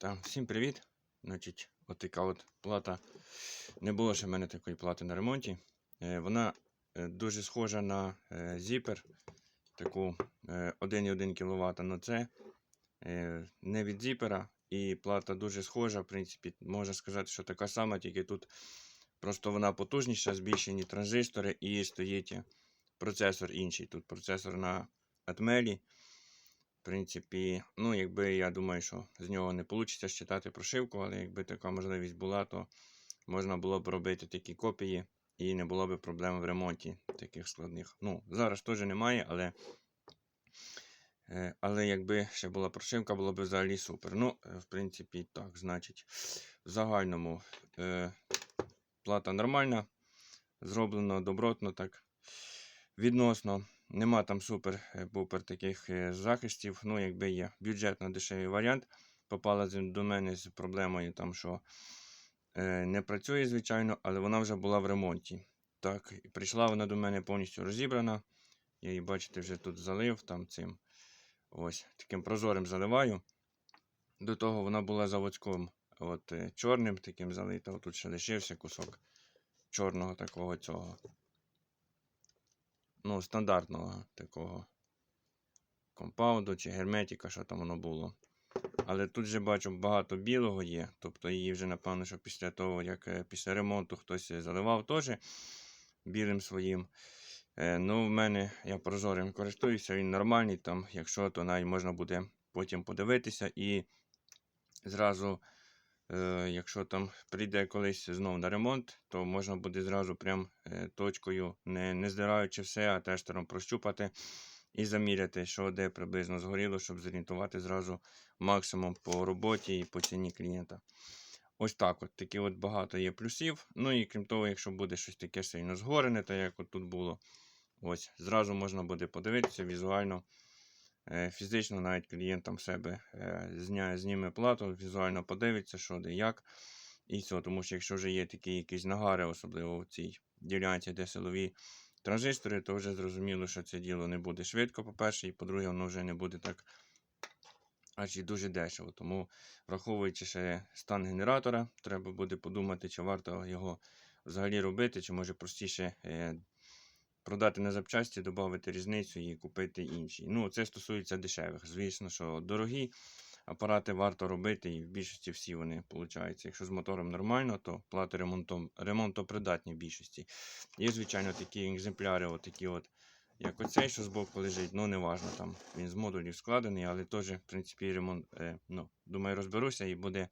Так, всім привіт. Значить, от така от плата. Не було ще в мене такої плати на ремонті. Е, Вона е, дуже схожа на зіпер, таку е, 1,1 кВт, але це е, не від зіпера. І плата дуже схожа, в принципі, можна сказати, що така сама, тільки тут просто вона потужніша, збільшені транзистори і стоїть процесор інший. Тут процесор на Atmel. В принципі, ну, якби я думаю, що з нього не вийде считати прошивку, але якби така можливість була, то можна було б робити такі копії і не було б проблем в ремонті таких складних. Ну, зараз теж немає, але, е, але якби ще була прошивка, було б взагалі супер. Ну, е, в принципі, так, значить, в загальному е, плата нормальна, зроблено добротно так. Відносно. Нема там супер-пупер таких е, захистів. Ну, якби є бюджетно дешевий варіант. Попала до мене з проблемою, там, що е, не працює, звичайно, але вона вже була в ремонті. Так, і прийшла вона до мене повністю розібрана. Я її, бачите, вже тут залив там цим ось таким прозорим заливаю. До того вона була заводським от, е, чорним таким залита. Тут ще лишився кусок чорного такого цього ну, стандартного такого компаунду чи герметика, що там воно було. Але тут же бачу багато білого є. Тобто її вже, напевно, що після того, як е, після ремонту хтось заливав теж білим своїм. Е, ну, в мене я прозорим користуюся, він нормальний. Там, якщо, то навіть можна буде потім подивитися і зразу. Е, якщо там прийде колись знов на ремонт, то можна буде зразу прям е, точкою, не, не здираючи все, а тестером прощупати і заміряти, що де приблизно згоріло, щоб зорієнтувати зразу максимум по роботі і по ціні клієнта. Ось так от. Такі от багато є плюсів. Ну і крім того, якщо буде щось таке сильно згорене, так як от тут було, ось зразу можна буде подивитися візуально. Е, Фізично навіть клієнт там себе е, зняє, зніме плату, візуально подивиться, що де як. І все, тому що якщо вже є такі якісь нагари, особливо в цій ділянці, де силові транзистори, то вже зрозуміло, що це діло не буде швидко, по-перше, і по-друге, воно вже не буде так аж і дуже дешево. Тому, враховуючи ще стан генератора, треба буде подумати, чи варто його взагалі робити, чи може простіше е, продати на запчасті, додати різницю і купити інші. Ну, це стосується дешевих. Звісно, що дорогі апарати варто робити, і в більшості всі вони получаються. Якщо з мотором нормально, то плати ремонтом, ремонтопридатні в більшості. Є, звичайно, такі екземпляри, отакі от, як оцей, що збоку лежить, ну неважно, там він з модулів складений, але теж, в принципі, ремонт, е, ну, думаю, розберуся і буде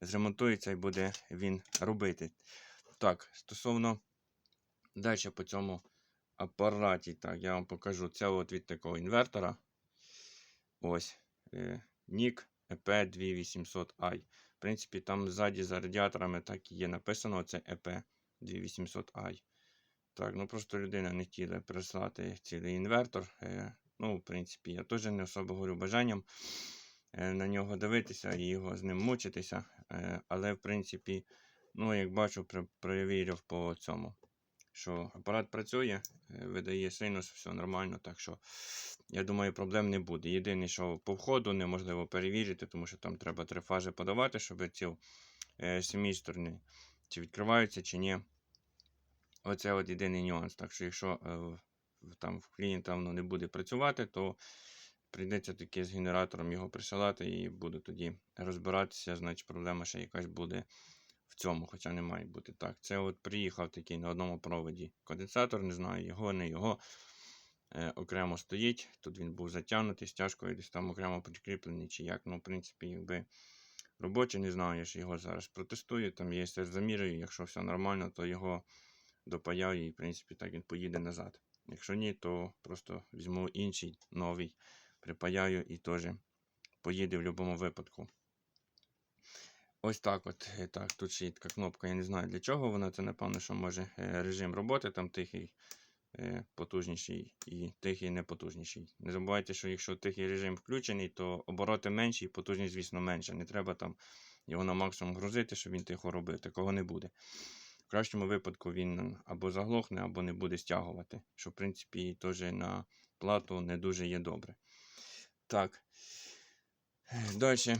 зремонтується і буде він робити. Так, стосовно далі по цьому апараті. Так, я вам покажу. Це от від такого інвертора. Ось. Е, NIC EP2800i. В принципі, там ззаді за радіаторами так і є написано це EP2800i. Так, ну просто людина не хотіла прислати цілий інвертор. Е, ну, в принципі, я теж не особо горю бажанням е, на нього дивитися і його з ним мучитися. Але, в принципі, ну, як бачу, перевірив по цьому що апарат працює, е, видає синус, все нормально, так що я думаю, проблем не буде. Єдине, що по входу неможливо перевірити, тому що там треба три фази подавати, щоб ці е, самі сторони чи відкриваються, чи ні. Оце от єдиний нюанс. Так що, якщо е, там в клієнта воно не буде працювати, то прийдеться таки з генератором його присилати і буду тоді розбиратися, значить проблема ще якась буде в цьому, хоча не має бути так. Це от приїхав такий на одному проводі конденсатор, не знаю, його, не його. Е, окремо стоїть. Тут він був затягнутий стяжкою, десь там окремо прикріплений чи як. Ну, в принципі, якби робочий, не знаю, я ж його зараз протестую. Там є все замірюю. Якщо все нормально, то його допаяю і, в принципі, так він поїде назад. Якщо ні, то просто візьму інший новий, припаяю і теж поїде в будь-якому випадку. Ось так от. Е, Так, тут ще така кнопка, я не знаю для чого вона. Це, напевно, що може е, режим роботи, там тихий, е, потужніший і тихий непотужніший. Не забувайте, що якщо тихий режим включений, то обороти менші і потужність, звісно, менша. Не треба там його на максимум грузити, щоб він тихо робив. Такого не буде. В кращому випадку він або заглохне, або не буде стягувати, що, в принципі, теж на плату не дуже є добре. Так. Далі.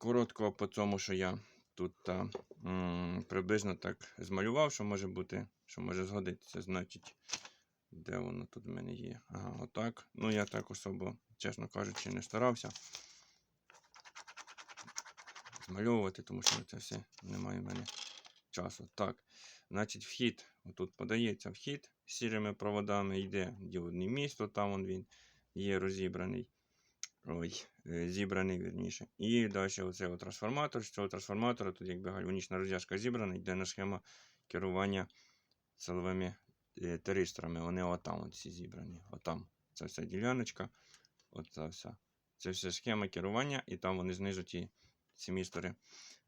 Коротко по цьому, що я тут та, м, приблизно так змалював, що може бути, що може згодитися. Значить, де воно тут в мене є? Ага, отак. Ну, я так особо, чесно кажучи, не старався змальовувати, тому що це все немає в мене часу. Так, значить, вхід. Тут подається вхід з сірими проводами, йде діодне місто, там він є розібраний. Ой, е, зібраний, вірніше. І далі оцей от трансформатор. З цього трансформатора тут якби гальванічна розв'язка зібрана, йде на схема керування силовими е, теристорами. Вони отам от всі зібрані. Отам. Це вся діляночка. Оця вся. Це все схема керування, і там вони знизу ті ці містери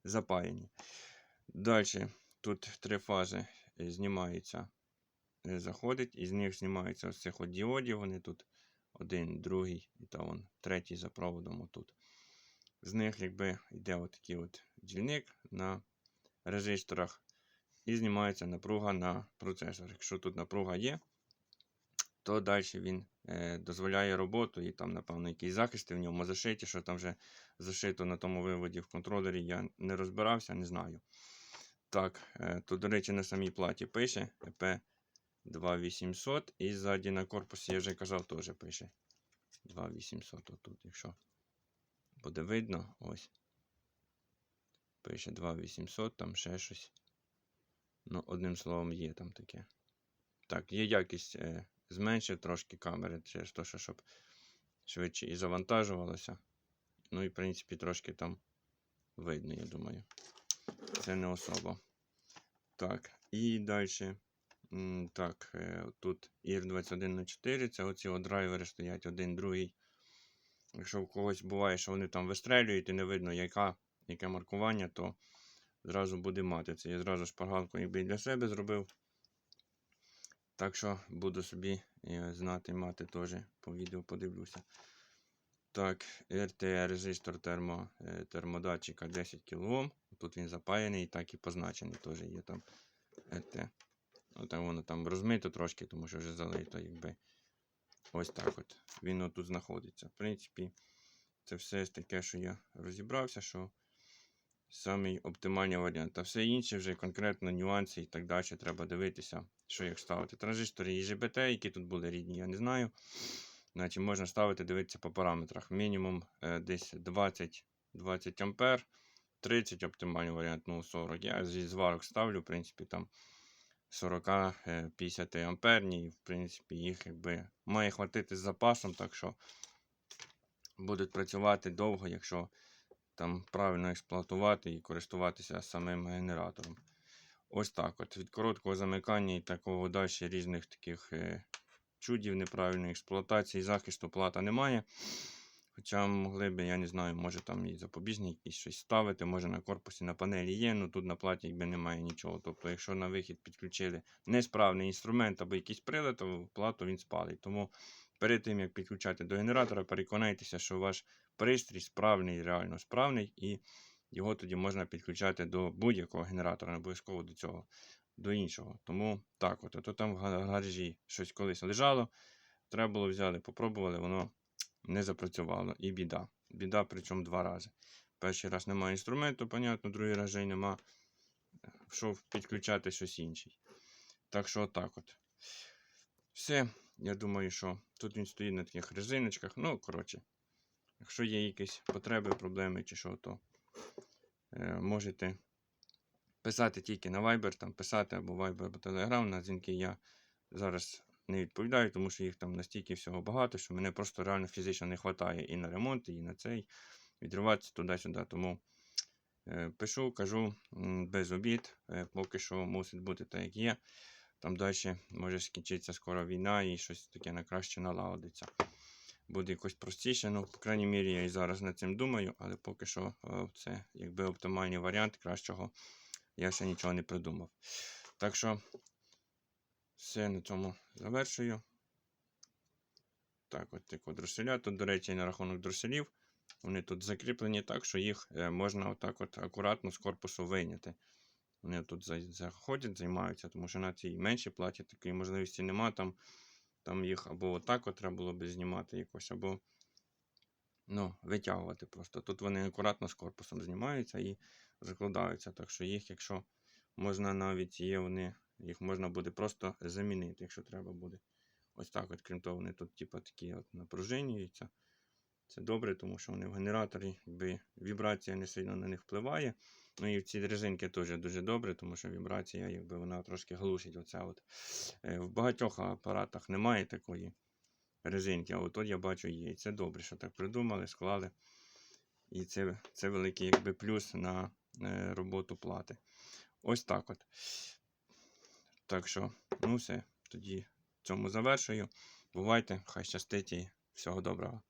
запаяні. Далі тут три фази е, знімаються, заходить, із них знімаються ось цих от діодів. Вони тут один, другий, і там вон, третій за проводом отут. З них якби йде отакий от дільник на резисторах і знімається напруга на процесор. Якщо тут напруга є, то далі він е, дозволяє роботу, і там, напевно, якісь захисти в ньому зашиті, що там вже зашито на тому виводі в контролері, я не розбирався, не знаю. Так, е, тут, до речі, на самій платі пише EP 2800 і ззаді на корпусі, я вже казав, теж пише 2800 отут, якщо буде видно, ось. Пише 2800, там ще щось. Ну, одним словом, є там таке. Так, є якість е, зменшив трошки камери, через те, що щоб швидше і завантажувалося. Ну і, в принципі, трошки там видно, я думаю. Це не особо. Так, і далі. Так, е, тут IR2104, це оці от драйвери стоять один, другий. Якщо в когось буває, що вони там вистрелюють і не видно, яка, яке маркування, то зразу буде мати. Це я зразу шпаргалку якби для себе зробив. Так що буду собі е, знати мати теж по відео подивлюся. Так, RTE резистор термо, е, термодатчика 10 кОм. Тут він запаяний і так і позначений теж є там RT. Отак воно там розмито трошки, тому що вже залито, якби. Ось так от. Він тут знаходиться. В принципі, це все таке, що я розібрався, що самий оптимальний варіант. А все інше вже конкретно нюанси і так далі треба дивитися, що як ставити. Транзистори IGBT, які тут були рідні, я не знаю. Значить, можна ставити, дивитися по параметрах. Мінімум е, десь 20 20 ампер, 30 оптимальний варіант, ну 40. Я зі зварок ставлю, в принципі, там 40-50 е, амперні. І, в принципі, їх якби має хватити з запасом, так що будуть працювати довго, якщо там правильно експлуатувати і користуватися самим генератором. Ось так от. Від короткого замикання і такого далі різних таких е, чудів, неправильної експлуатації, захисту плата немає. Хоча могли б, я не знаю, може там і запобіжні якісь щось ставити, може на корпусі на панелі є, але тут на платі якби немає нічого. Тобто, якщо на вихід підключили несправний інструмент або якийсь прилад, то плату він спалить. Тому перед тим, як підключати до генератора, переконайтеся, що ваш пристрій справний, реально справний, і його тоді можна підключати до будь-якого генератора, не обов'язково до цього, до іншого. Тому так, от, а то там в гаражі щось колись лежало, треба було взяти, попробували, воно не запрацювало. І біда. Біда, причому два рази. Перший раз немає інструменту, понятно, другий раз вже нема. Що підключати щось інше. Так що, отак от. Все. Я думаю, що тут він стоїть на таких резиночках. Ну, коротше, якщо є якісь потреби, проблеми чи що, то е, можете писати тільки на Viber, там писати або Viber, або Telegram. На дзвінки я зараз не відповідаю, тому що їх там настільки всього багато, що мене просто реально фізично не вистачає і на ремонт, і на цей. Відриватися туди-сюди. Тому е, пишу, кажу без обід, е, поки що мусить бути так, як є. Там далі може скінчитися скоро війна і щось таке на краще налагодиться. Буде якось простіше. Ну, по крайній мірі, я і зараз над цим думаю, але поки що е, це якби оптимальний варіант кращого. Я ще нічого не придумав. Так що, все на цьому завершую. Так, от тако дроселя. Тут, до речі, на рахунок дроселів. Вони тут закріплені так, що їх е, можна отак от акуратно з корпусу вийняти. Вони тут заходять, займаються, тому що на цій меншій платі такої можливості нема. Там там їх або отак от треба було б знімати якось, або ну, витягувати просто. Тут вони акуратно з корпусом знімаються і закладаються. Так що їх, якщо можна навіть є вони, їх можна буде просто замінити, якщо треба буде. Ось так от, крім того, вони тут, типу, такі от напружинюються. Це добре, тому що вони в генераторі, якби вібрація не сильно на них впливає. Ну і ці резинки теж дуже добре, тому що вібрація, якби вона трошки глушить. Оце от. Е, В багатьох апаратах немає такої резинки, а от я бачу є. І це добре, що так придумали, склали. І це, це великий якби, плюс на е, роботу плати. Ось так от. Так що, ну все, тоді цьому завершую. Бувайте, хай щастить і всього доброго.